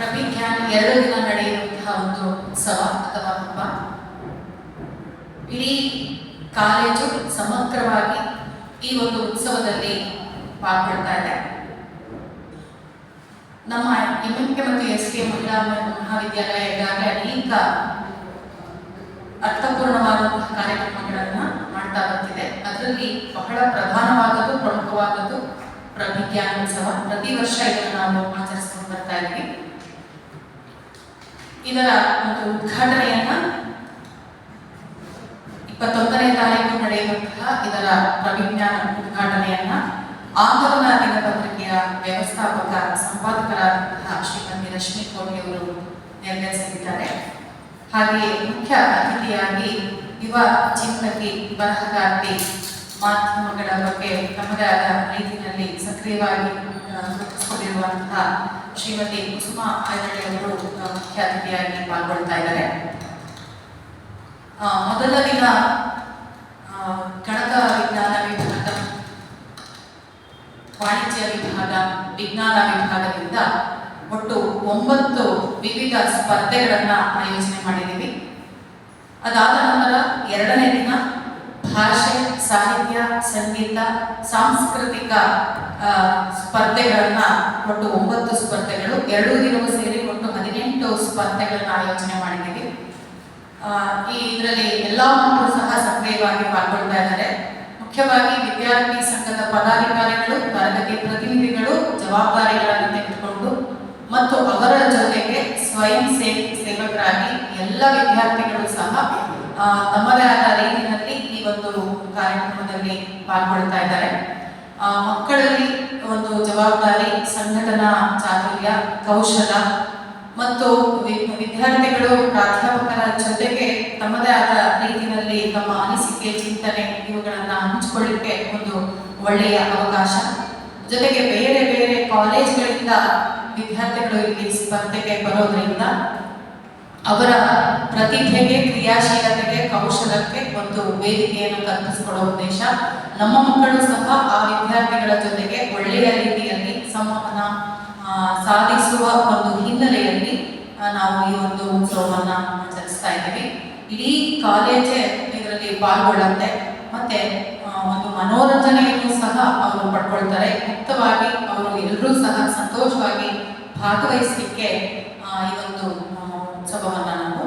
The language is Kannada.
ಎರಡು ದಿನ ನಡೆಯುವಂತಹ ಒಂದು ಉತ್ಸವ ಅಥವಾ ಹಬ್ಬ. ಇಡೀ ಕಾಲೇಜು ಸಮಗ್ರವಾಗಿ ಈ ಒಂದು ಉತ್ಸವದಲ್ಲಿ ಪಾಲ್ಗೊಳ್ತಾ ಇದೆ. ನಮ್ಮ ಎಂಎಂಕೆ ಮತ್ತು ಎಸ್ ಕೆ ಮಹಿಳಾ ಮಹಾವಿದ್ಯಾಲಯ ಈಗಾಗಲೇ ಅನೇಕ ಅರ್ಥಪೂರ್ಣವಾದಂತಹ ಕಾರ್ಯಕ್ರಮಗಳನ್ನು ಮಾಡ್ತಾ ಬರ್ತಿದೆ ಅದರಲ್ಲಿ ಬಹಳ ಪ್ರಧಾನವಾದದ್ದು, ಪ್ರಮುಖವಾದದ್ದು ಪ್ರವಿಜ್ಞಾನೋತ್ಸವ ಪ್ರತಿ ವರ್ಷ ಇದನ್ನು ನಾವು ಆಚರಿಸ್ಕೊಂಡು ಬರ್ತಾ ಇದ್ದೀವಿ. ಇದರ ಒಂದು ಉದ್ಘಾಟನೆಯನ್ನ ಇಪ್ಪತ್ತೊಂದನೇ ತಾರೀಕು ನಡೆಯುವಂತಹ ಇದರ ಪ್ರವಿಜ್ಞಾನ ಉದ್ಘಾಟನೆಯನ್ನ ಆಂದೋಲನ ದಿನಪತ್ರಿಕೆಯ ವ್ಯವಸ್ಥಾಪಕ, ಸಂಪಾದಕರಾದಂತಹ ಶ್ರೀಮತಿ ರಶ್ಮಿ ಕೋಟಿ ಅವರು ನೆರವೇರಿಸಲಿದ್ದಾರೆ ಹಾಗೆಯೇ ಮುಖ್ಯ ಅತಿಥಿಯಾಗಿ ಯುವ ಚಿಂತಕಿ ಬರಹಗಾರ್ತಿ ಮಾಧ್ಯಮಗಳ ಬಗ್ಗೆ ತಮ್ಮದೇ ಆದ ರೀತಿಯಲ್ಲಿ ಸಕ್ರಿಯವಾಗಿ ಶ್ರೀಮತಿ ಕುಸುಮ ಐನಳ್ಳಿ ಅವರು ಮುಖ್ಯ ಅತಿಥಿಯಾಗಿ ಪಾಲ್ಗೊಳ್ತಾ ಇದ್ದಾರೆ. ಮೊದಲ ದಿನ ಗಣಕ ವಿಜ್ಞಾನ ವಿಭಾಗ ವಾಣಿಜ್ಯ ವಿಭಾಗ, ವಿಜ್ಞಾನ ವಿಭಾಗದಿಂದ ಒಟ್ಟು ಒಂಬತ್ತು ವಿವಿಧ ಸ್ಪರ್ಧೆಗಳನ್ನ ಆಯೋಜನೆ ಮಾಡಿದ್ದೀವಿ. ಅದಾದ ನಂತರ ಎರಡನೇ ದಿನ ಭಾಷೆ ಸಾಹಿತ್ಯ, ಸಂಗೀತ, ಸಾಂಸ್ಕೃತಿಕ ಸ್ಪರ್ಧೆಗಳನ್ನು ಒಟ್ಟು ಒಂಬತ್ತು ಸ್ಪರ್ಧೆಗಳು, ಎರಡು ದಿನವೂ ಸೇರಿ ಒಟ್ಟು ಹದಿನೆಂಟು ಸ್ಪರ್ಧೆಗಳನ್ನ ಆಯೋಜನೆ ಮಾಡಿದ್ದೀವಿ. ಈ ಇದರಲ್ಲಿ ಎಲ್ಲ ಮಕ್ಕಳು ಸಹ ಸಕ್ರಿಯವಾಗಿ ಪಾಲ್ಗೊಳ್ತಾ ಇದ್ದಾರೆ. ಮುಖ್ಯವಾಗಿ ವಿದ್ಯಾರ್ಥಿ ಸಂಘದ ಪದಾಧಿಕಾರಿಗಳು, ತರಗತಿ ಪ್ರತಿನಿಧಿಗಳು, ಜವಾಬ್ದಾರಿಗಳನ್ನು ತೆಗೆದುಕೊಂಡು ಮತ್ತು ಅವರ ಜೊತೆಗೆ ಸ್ವಯಂ ಸೇವೆ, ಸೇವಕರಾಗಿ ಎಲ್ಲ ವಿದ್ಯಾರ್ಥಿಗಳು ಸಹ ತಮ್ಮದೇ ಆದ ರೀತಿಯಲ್ಲಿ ಈ ಒಂದು ಕಾರ್ಯಕ್ರಮದಲ್ಲಿ ಪಾಲ್ಗೊಳ್ತಾ ಇದ್ದಾರೆ. ಮಕ್ಕಳಲ್ಲಿ ಒಂದು ಜವಾಬ್ದಾರಿ, ಸಂಘಟನಾ ಚಾತುರ್ಯ, ಕೌಶಲ ಮತ್ತು ವಿದ್ಯಾರ್ಥಿಗಳು ಪ್ರಾಧ್ಯಾಪಕರ ಜೊತೆಗೆ ತಮ್ಮದೇ ಆದ ರೀತಿಯಲ್ಲಿ ತಮ್ಮ ಅನಿಸಿಕೆ, ಚಿಂತನೆ ಇವುಗಳನ್ನು ಹಂಚಿಕೊಳ್ಳಿಕ್ಕೆ ಒಂದು ಒಳ್ಳೆಯ ಅವಕಾಶ. ಜೊತೆಗೆ ಬೇರೆ ಬೇರೆ ಕಾಲೇಜ್ಗಳಿಂದ ವಿದ್ಯಾರ್ಥಿಗಳು ಇಲ್ಲಿ ಸ್ಪರ್ಧೆಗೆ ಬರೋದ್ರಿಂದ ಅವರ ಪ್ರತಿಭೆಗೆ, ಕ್ರಿಯಾಶೀಲತೆಗೆ, ಕೌಶಲಕ್ಕೆ ಒಂದು ವೇದಿಕೆಯನ್ನು ಕಲ್ಪಿಸಿಕೊಡೋ ಉದ್ದೇಶ. ನಮ್ಮ ಮಕ್ಕಳು ಸಹ ಆ ವಿದ್ಯಾರ್ಥಿಗಳ ಜೊತೆಗೆ ಒಳ್ಳೆಯ ರೀತಿಯಲ್ಲಿ ಸಂವಹನ ಸಾಧಿಸುವ ಒಂದು ಹಿನ್ನೆಲೆಯಲ್ಲಿ ನಾವು ಈ ಒಂದು ಉತ್ಸವವನ್ನು ಆಚರಿಸ್ತಾ ಇದ್ದೀವಿ. ಇಡೀ ಕಾಲೇಜೇ ಇದರಲ್ಲಿ ಪಾಲ್ಗೊಳ್ಳುತ್ತೆ. ಮತ್ತೆ ಒಂದು ಮನೋರಂಜನೆಯನ್ನು ಸಹ ಅವರು ಪಡ್ಕೊಳ್ತಾರೆ. ಮುಕ್ತವಾಗಿ ಅವರು ಎಲ್ಲರೂ ಸಹ ಸಂತೋಷವಾಗಿ ಭಾಗವಹಿಸಲಿಕ್ಕೆ ಈ ಒಂದು ಆ, ಉತ್ಸವವನ್ನ ನಾವು